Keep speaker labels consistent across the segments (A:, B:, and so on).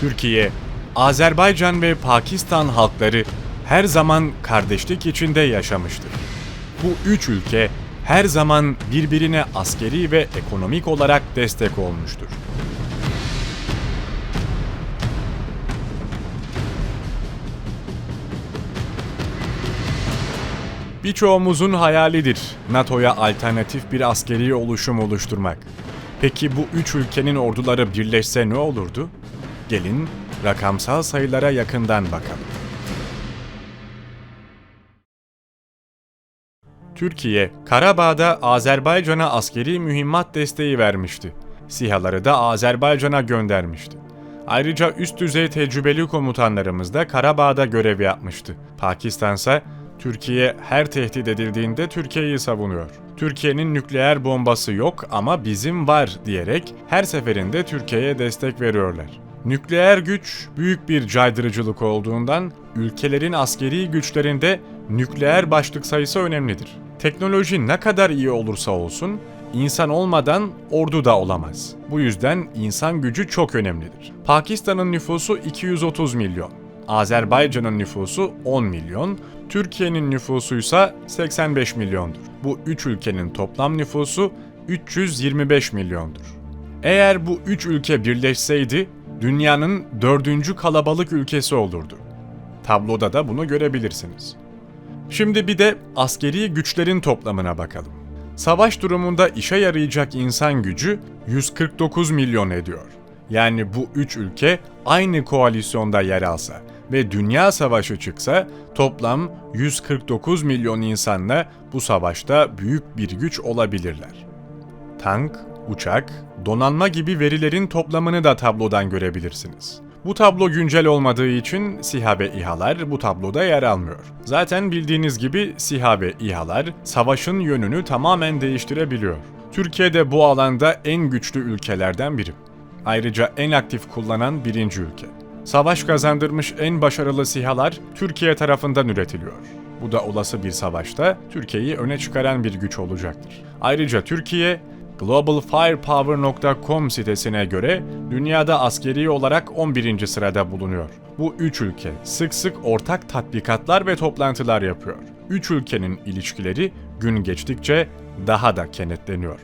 A: Türkiye, Azerbaycan ve Pakistan halkları her zaman kardeşlik içinde yaşamıştır. Bu üç ülke her zaman birbirine askeri ve ekonomik olarak destek olmuştur. Birçoğumuzun hayalidir NATO'ya alternatif bir askeri oluşum oluşturmak. Peki bu üç ülkenin orduları birleşse ne olurdu? Gelin rakamsal sayılara yakından bakalım. Türkiye, Karabağ'da Azerbaycan'a askeri mühimmat desteği vermişti. SİHA'ları da Azerbaycan'a göndermişti. Ayrıca üst düzey tecrübeli komutanlarımız da Karabağ'da görev yapmıştı. Pakistan ise Türkiye her tehdit edildiğinde Türkiye'yi savunuyor. Türkiye'nin nükleer bombası yok ama bizim var diyerek her seferinde Türkiye'ye destek veriyorlar. Nükleer güç büyük bir caydırıcılık olduğundan ülkelerin askeri güçlerinde nükleer başlık sayısı önemlidir. Teknoloji ne kadar iyi olursa olsun insan olmadan ordu da olamaz. Bu yüzden insan gücü çok önemlidir. Pakistan'ın nüfusu 230 milyon. Azerbaycan'ın nüfusu 10 milyon, Türkiye'nin nüfusu ise 85 milyondur. Bu üç ülkenin toplam nüfusu 325 milyondur. Eğer bu üç ülke birleşseydi, dünyanın dördüncü kalabalık ülkesi olurdu. Tabloda da bunu görebilirsiniz. Şimdi bir de askeri güçlerin toplamına bakalım. Savaş durumunda işe yarayacak insan gücü 149 milyon ediyor. Yani bu üç ülke aynı koalisyonda yer alsa ve dünya savaşı çıksa toplam 149 milyon insanla bu savaşta büyük bir güç olabilirler. Tank, uçak, donanma gibi verilerin toplamını da tablodan görebilirsiniz. Bu tablo güncel olmadığı için SİHA ve İHA'lar bu tabloda yer almıyor. Zaten bildiğiniz gibi SİHA ve İHA'lar savaşın yönünü tamamen değiştirebiliyor. Türkiye de bu alanda en güçlü ülkelerden biri. Ayrıca en aktif kullanan birinci ülke. Savaş kazandırmış en başarılı SİHA'lar Türkiye tarafından üretiliyor. Bu da olası bir savaşta Türkiye'yi öne çıkaran bir güç olacaktır. Ayrıca Türkiye, globalfirepower.com sitesine göre dünyada askeri olarak 11. sırada bulunuyor. Bu üç ülke sık sık ortak tatbikatlar ve toplantılar yapıyor. Üç ülkenin ilişkileri gün geçtikçe daha da kenetleniyor.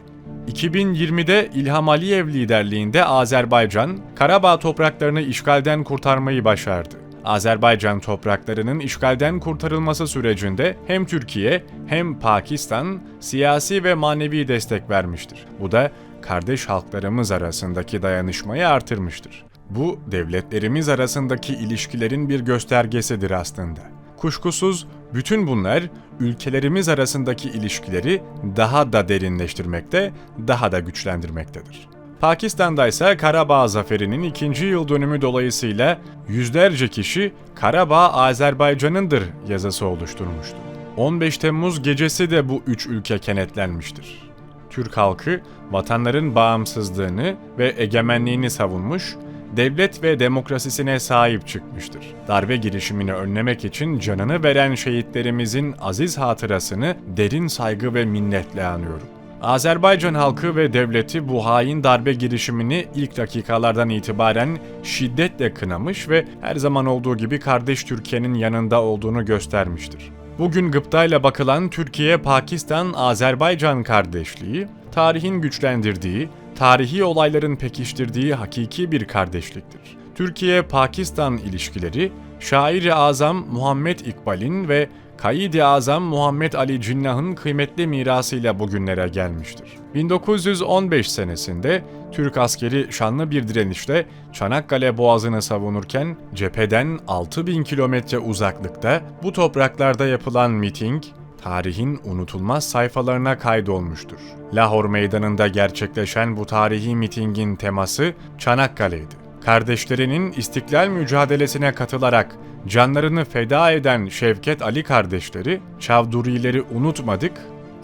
A: 2020'de İlham Aliyev liderliğinde Azerbaycan, Karabağ topraklarını işgalden kurtarmayı başardı. Azerbaycan topraklarının işgalden kurtarılması sürecinde hem Türkiye hem Pakistan siyasi ve manevi destek vermiştir. Bu da kardeş halklarımız arasındaki dayanışmayı artırmıştır. Bu devletlerimiz arasındaki ilişkilerin bir göstergesidir aslında. Kuşkusuz bütün bunlar ülkelerimiz arasındaki ilişkileri daha da derinleştirmekte, daha da güçlendirmektedir. Pakistan'da ise Karabağ Zaferi'nin ikinci yıl dönümü dolayısıyla yüzlerce kişi Karabağ Azerbaycan'ındır yazısı oluşturmuştu. 15 Temmuz gecesi de bu üç ülke kenetlenmiştir. Türk halkı vatanların bağımsızlığını ve egemenliğini savunmuş, devlet ve demokrasisine sahip çıkmıştır. Darbe girişimini önlemek için canını veren şehitlerimizin aziz hatırasını derin saygı ve minnetle anıyorum. Azerbaycan halkı ve devleti bu hain darbe girişimini ilk dakikalardan itibaren şiddetle kınamış ve her zaman olduğu gibi kardeş Türkiye'nin yanında olduğunu göstermiştir. Bugün gıptayla bakılan Türkiye-Pakistan-Azerbaycan kardeşliği, tarihin güçlendirdiği, tarihi olayların pekiştirdiği hakiki bir kardeşliktir. Türkiye-Pakistan ilişkileri, şair-i azam Muhammed İkbal'in ve Kaid-i Azam Muhammed Ali Cinnah'ın kıymetli mirasıyla bugünlere gelmiştir. 1915 senesinde Türk askeri şanlı bir direnişle Çanakkale Boğazı'nı savunurken cepheden 6000 kilometre uzaklıkta bu topraklarda yapılan miting, tarihin unutulmaz sayfalarına kaydolmuştur. Lahor Meydanı'nda gerçekleşen bu tarihi mitingin teması Çanakkale'ydi. Kardeşlerinin istiklal mücadelesine katılarak canlarını feda eden Şevket Ali kardeşleri, Çavdurileri unutmadık,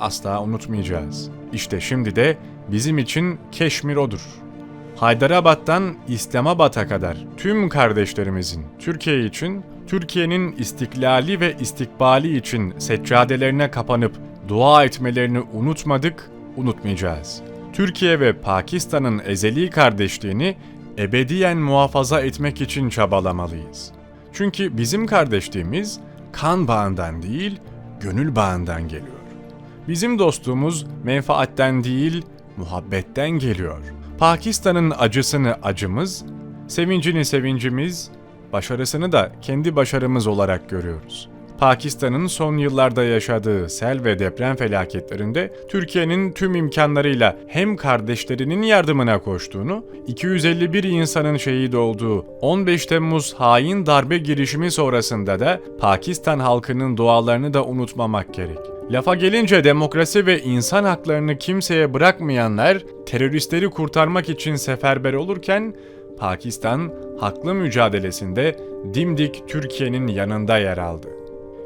A: asla unutmayacağız. İşte şimdi de bizim için Keşmir odur. Haydarabad'dan İslamabad'a kadar tüm kardeşlerimizin Türkiye için, Türkiye'nin istiklali ve istikbali için seccadelerine kapanıp dua etmelerini unutmadık, unutmayacağız. Türkiye ve Pakistan'ın ezeli kardeşliğini ebediyen muhafaza etmek için çabalamalıyız. Çünkü bizim kardeşliğimiz kan bağından değil, gönül bağından geliyor. Bizim dostluğumuz menfaatten değil, muhabbetten geliyor. Pakistan'ın acısını acımız, sevincini sevincimiz, başarısını da kendi başarımız olarak görüyoruz. Pakistan'ın son yıllarda yaşadığı sel ve deprem felaketlerinde Türkiye'nin tüm imkanlarıyla hem kardeşlerinin yardımına koştuğunu, 251 insanın şehit olduğu 15 Temmuz hain darbe girişimi sonrasında da Pakistan halkının dualarını da unutmamak gerek. Lafa gelince demokrasi ve insan haklarını kimseye bırakmayanlar teröristleri kurtarmak için seferber olurken Pakistan haklı mücadelesinde dimdik Türkiye'nin yanında yer aldı.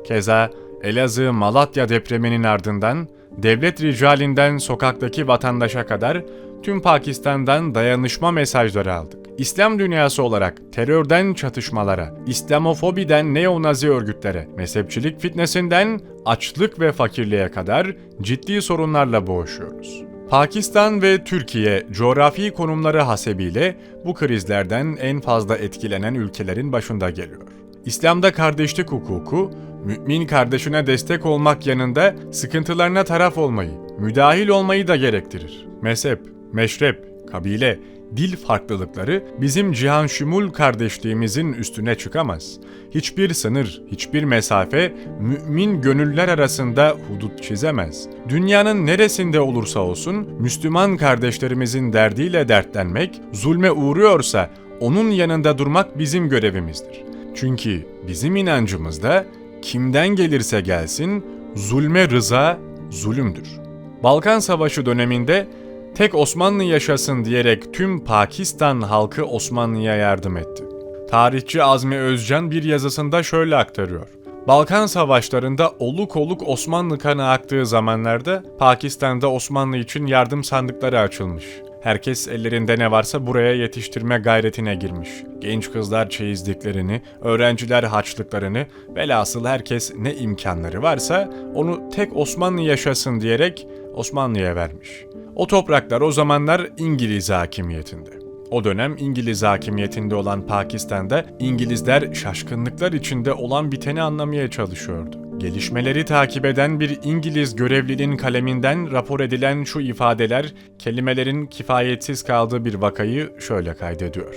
A: Keza Elazığ Malatya depreminin ardından devlet ricalinden sokaktaki vatandaşa kadar tüm Pakistan'dan dayanışma mesajları aldık. İslam dünyası olarak terörden çatışmalara, İslamofobiden neonazi örgütlere, mezhepçilik fitnesinden açlık ve fakirliğe kadar ciddi sorunlarla boğuşuyoruz. Pakistan ve Türkiye coğrafi konumları hasebiyle bu krizlerden en fazla etkilenen ülkelerin başında geliyor. İslam'da kardeşlik hukuku, mümin kardeşine destek olmak yanında sıkıntılarına taraf olmayı, müdahil olmayı da gerektirir. Mezhep, meşrep, kabile, dil farklılıkları bizim cihan şumul kardeşliğimizin üstüne çıkamaz. Hiçbir sınır, hiçbir mesafe mümin gönüller arasında hudut çizemez. Dünyanın neresinde olursa olsun Müslüman kardeşlerimizin derdiyle dertlenmek, zulme uğruyorsa onun yanında durmak bizim görevimizdir. Çünkü bizim inancımızda kimden gelirse gelsin zulme rıza zulümdür. Balkan Savaşı döneminde tek Osmanlı yaşasın diyerek tüm Pakistan halkı Osmanlı'ya yardım etti. Tarihçi Azmi Özcan bir yazısında şöyle aktarıyor. Balkan savaşlarında oluk oluk Osmanlı kanı aktığı zamanlarda Pakistan'da Osmanlı için yardım sandıkları açılmış. Herkes ellerinde ne varsa buraya yetiştirme gayretine girmiş. Genç kızlar çeyizliklerini, öğrenciler haçlıklarını, velhasıl herkes ne imkanları varsa onu tek Osmanlı yaşasın diyerek Osmanlı'ya vermiş. O topraklar o zamanlar İngiliz hakimiyetinde. O dönem İngiliz hakimiyetinde olan Pakistan'da İngilizler şaşkınlıklar içinde olan biteni anlamaya çalışıyordu. Gelişmeleri takip eden bir İngiliz görevlinin kaleminden rapor edilen şu ifadeler kelimelerin kifayetsiz kaldığı bir vakayı şöyle kaydediyor.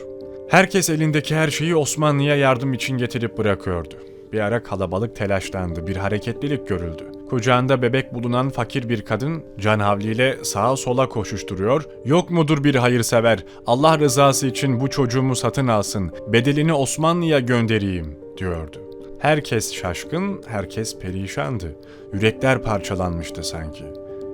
A: Herkes elindeki her şeyi Osmanlı'ya yardım için getirip bırakıyordu. Bir ara kalabalık telaşlandı, bir hareketlilik görüldü. Kucağında bebek bulunan fakir bir kadın can havliyle sağa sola koşuşturuyor. Yok mudur bir hayırsever, Allah rızası için bu çocuğumu satın alsın, bedelini Osmanlı'ya göndereyim diyordu. Herkes şaşkın, herkes perişandı. Yürekler parçalanmıştı sanki.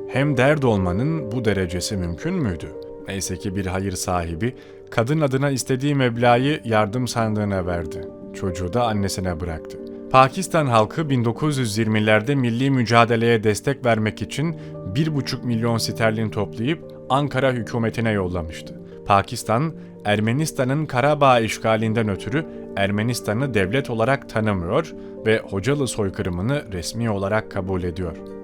A: Hem dert olmanın bu derecesi mümkün müydü? Neyse ki bir hayır sahibi kadın adına istediği meblağı yardım sandığına verdi. Çocuğu da annesine bıraktı. Pakistan halkı 1920'lerde milli mücadeleye destek vermek için 1,5 milyon sterlin toplayıp Ankara hükümetine yollamıştı. Pakistan, Ermenistan'ın Karabağ işgalinden ötürü Ermenistan'ı devlet olarak tanımıyor ve Hocalı soykırımını resmi olarak kabul ediyor.